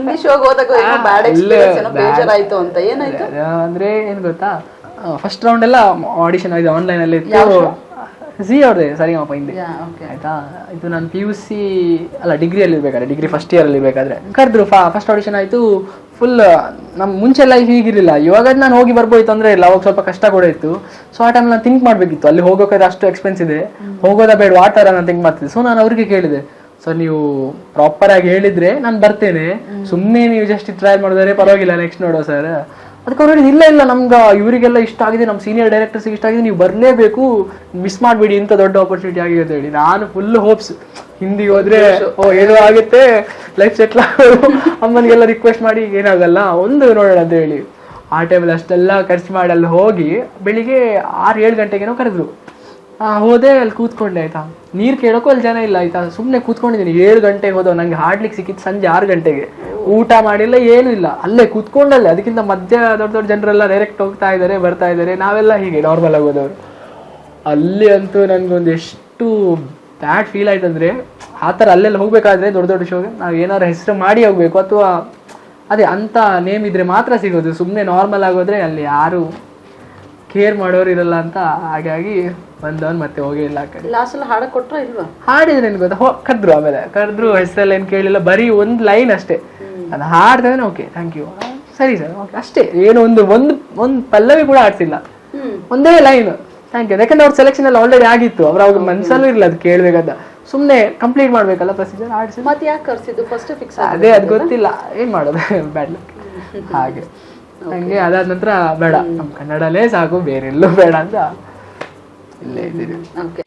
ಹಿಂದಿ ಶೋಗೆ ಹೋದಾಗ bad experience ಬೇಜಾರಾಯ್ತು ಅಂತ ಏನಾಯ್ತು? ಅಂದ್ರೆ ಏನ್ ಗೊತ್ತಾ? ಫಸ್ಟ್ ರೌಂಡ್ ಎಲ್ಲ ಆಡಿಷನ್ ಆಗಿದೆ ಆನ್ಲೈನ್ ಅಲ್ಲಿ ಇತ್ತು. ಸಿ ಅವ್ರದೇ ಸರಿಗಮಪ ಹಿಂದೆ. ಆಯ್ತಾ? ಇದು ನಾನು ಪಿ ಯು ಸಿ ಅಲ್ಲ ಡಿಗ್ರಿಯಲ್ಲಿ ಇರ್ಬೇಕಾದ್ರೆ ಡಿಗ್ರಿ ಫಸ್ಟ್ ಇಯರ್ ಅಲ್ಲಿ ಬೇಕಾದ್ರೆ ಕರೆದ್ರು ಫಸ್ಟ್ ಆಡಿಷನ್ ಆಯ್ತು. ಫುಲ್ ನಮ್ ಮುಂಚೆ ಎಲ್ಲ ಹೀಗಿರಲಿಲ್ಲ. ಇವಾಗ ನಾನು ಹೋಗಿ ಬರ್ಬೋದು ಅಂದ್ರೆ ಇಲ್ಲ. ಅವಾಗ ಸ್ವಲ್ಪ ಕಷ್ಟ ಕೂಡ ಇತ್ತು. ಸೊ ಆ ಟೈಮ್ ನಾನು ಥಿಂಕ್ ಮಾಡ್ಬೇಕಿತ್ತು. ಅಲ್ಲಿ ಹೋಗೋಕೆ ಅಷ್ಟು ಎಕ್ಸ್ಪೆನ್ಸ್ ಇದೆ. ಹೋಗೋದಾ ಬೇಡ ವಾಟರ್ ಥರ ನಾನು ಥಿಂಕ್ ಮಾಡ್ತಿದ್ದೆ. ಸೊ ನಾನು ಅವ್ರಿಗೆ ಕೇಳಿದೆ. ಸೊ ನೀವು ಪ್ರಾಪರ್ ಆಗಿ ಹೇಳಿದ್ರೆ ನಾನು ಬರ್ತೇನೆ. ಸುಮ್ಮನೆ ನೀವು ಜಸ್ಟ್ ಟ್ರಯಲ್ ಮಾಡಿದ್ರೆ ಪರವಾಗಿಲ್ಲ ನೆಕ್ಸ್ಟ್ ನೋಡೋ ಸರ್ ಅದಕ್ಕೆ ಅವ್ರು ಇಲ್ಲ ಇಲ್ಲ ನಮ್ಗೆ ಇವರಿಗೆಲ್ಲ ಇಷ್ಟ ಆಗಿದೆ ನಮ್ಮ ಸೀನಿಯರ್ ಡೈರೆಕ್ಟರ್ಸ್ ಇಷ್ಟ ಆಗಿದೆ ನೀವು ಬರಲೇಬೇಕು ಮಿಸ್ ಮಾಡಬೇಡಿ ಇಂಥ ದೊಡ್ಡ ಆಪರ್ಚುನಿಟಿ ಆಗಿದೆ ಅಂತ ಹೇಳಿ. ನಾನು ಫುಲ್ ಹೋಪ್ಸ್ ಹಿಂದಿ ಹೋದ್ರೆ ಓ ಏನೋ ಆಗುತ್ತೆ ಲೈಫ್ ಸೆಟ್ಲ್ ಆಗೋದು. ಅಮ್ಮನಿಗೆಲ್ಲ ರಿಕ್ವೆಸ್ಟ್ ಮಾಡಿ ಏನಾಗಲ್ಲ ಒಂದು ನೋಡೋಣ ಅಂತ ಹೇಳಿ. ಆ ಟೈಮಲ್ಲಿ ಅಷ್ಟೆಲ್ಲ ಖರ್ಚು ಮಾಡಲ್ಲಿ ಹೋಗಿ ಬೆಳಿಗ್ಗೆ ಆರು ಏಳು ಗಂಟೆಗೇನೋ ಕರೆದ್ರು. ಹೋದೆ, ಅಲ್ಲಿ ಕೂತ್ಕೊಂಡೆ, ಆಯ್ತಾ? ನೀರು ಕೇಳೋಕ್ಕೂ ಅಲ್ಲಿ ಜನ ಇಲ್ಲ, ಆಯ್ತಾ? ಸುಮ್ಮನೆ ಕೂತ್ಕೊಂಡಿದ್ದೀನಿ. ಏಳು ಗಂಟೆಗೆ ಹೋದವು. ನಂಗೆ ಹಾಡ್ಲಿಕ್ಕೆ ಸಿಕ್ಕಿತ್ತು ಸಂಜೆ ಆರು ಗಂಟೆಗೆ. ಊಟ ಮಾಡಿಲ್ಲ, ಏನೂ ಇಲ್ಲ. ಅಲ್ಲೇ ಕೂತ್ಕೊಂಡಲ್ಲೇ. ಅದಕ್ಕಿಂತ ಮಧ್ಯ ದೊಡ್ಡ ದೊಡ್ಡ ಜನರೆಲ್ಲ ಡೈರೆಕ್ಟ್ ಹೋಗ್ತಾ ಇದ್ದಾರೆ, ಬರ್ತಾ ಇದ್ದಾರೆ. ನಾವೆಲ್ಲ ಹೀಗೆ ನಾರ್ಮಲ್ ಆಗೋದವ್ರು ಅಲ್ಲಿ ಅಂತೂ ನನಗೊಂದು ಎಷ್ಟು ಬ್ಯಾಡ್ ಫೀಲ್ ಆಯ್ತಂದ್ರೆ ಆ ಥರ ಅಲ್ಲೆಲ್ಲ ಹೋಗ್ಬೇಕಾದ್ರೆ ದೊಡ್ಡ ದೊಡ್ಡ ಶೋಗೆ ನಾವು ಏನಾದ್ರು ಹೆಸರು ಮಾಡಿ ಹೋಗ್ಬೇಕು. ಅಥವಾ, ಅದೇ, ಅಂತ ನೇಮ್ ಇದ್ರೆ ಮಾತ್ರ ಸಿಗೋದು. ಸುಮ್ಮನೆ ನಾರ್ಮಲ್ ಆಗೋದ್ರೆ ಅಲ್ಲಿ ಯಾರು ಕೇರ್ ಮಾಡೋರು ಇರಲ್ಲ ಅಂತ ಹಾಗಾಗಿ ಬಂದವನ್ ಮತ್ತೆ ಹೋಗೇ ಇಲ್ಲ ಆ ಕಡೆ. ಲಾಸ್ಟ್ ಅಲ್ಲಿ ಹಾಡ ಕೊಟ್ರ ಇಲ್ವಾ? ಹಾಡಿದ್ರೆ ನನ್ಗೆ ಗೊತ್ತಾ? ಹೋ ಕರೆದ್ರು ಆಮೇಲೆ. ಕರೆದ್ರು ಹೆಸರಲ್ಲಿ ಏನು ಕೇಳಿಲ್ಲ ಬರೀ ಒಂದು ಲೈನ್ ಅಷ್ಟೇ. ಅದು ಹಾಡ್ದೆ ಓಕೆ ಥ್ಯಾಂಕ್ ಯು ಸರಿ ಸರ್ ಓಕೆ ಅಷ್ಟೇ. ಏನು ಒಂದು ಒಂದು ಒಂದು ಪಲ್ಲವಿ ಕೂಡ ಆಡ್ತಿಲ್ಲ ಹ್ಮ್. ಒಂದೇ ಲೈನ್ ಥ್ಯಾಂಕ್ ಯು ಯಾಕಂದ್ರೆ ಅವ್ರ ಸೆಲೆಕ್ಷನ್ ಎಲ್ಲ ಆಲ್ರೆಡಿ ಆಗಿತ್ತು. ಅವ್ರ ಅವ್ರ ಮನ್ಸಲ್ಲೂ ಇರಲಿಲ್ಲ ಅದು ಕೇಳ್ಬೇಕಾದ ಸುಮ್ಮನೆ ಕಂಪ್ಲೀಟ್ ಮಾಡ್ಬೇಕಲ್ಲ ಪ್ರೊಸೀಜರ್ ಆಡಿಸಿ ಮತ್ತೆ ಯಾಕೆ ಕರ್ಸಿದ್ದು? ಫಸ್ಟ್ ಫಿಕ್ಸ್ ಅದೇ ಅದು ಗೊತ್ತಿಲ್ಲ. ಏನ್ ಮಾಡೋದು? ಬ್ಯಾಡ್ ಲಕ್ ಹಾಗೆ. ಹಂಗೆ ಅದಾದ ನಂತರ ಬೇಡ. ನಮ್ಮ ಕನ್ನಡಲೇ ಸಾಕು ಬೇರೆ ಎಲ್ಲೂ ಬೇಡ ಅಂತ ಇಲ್ಲೇ ಇದ್ದೀರಿ. ಓಕೆ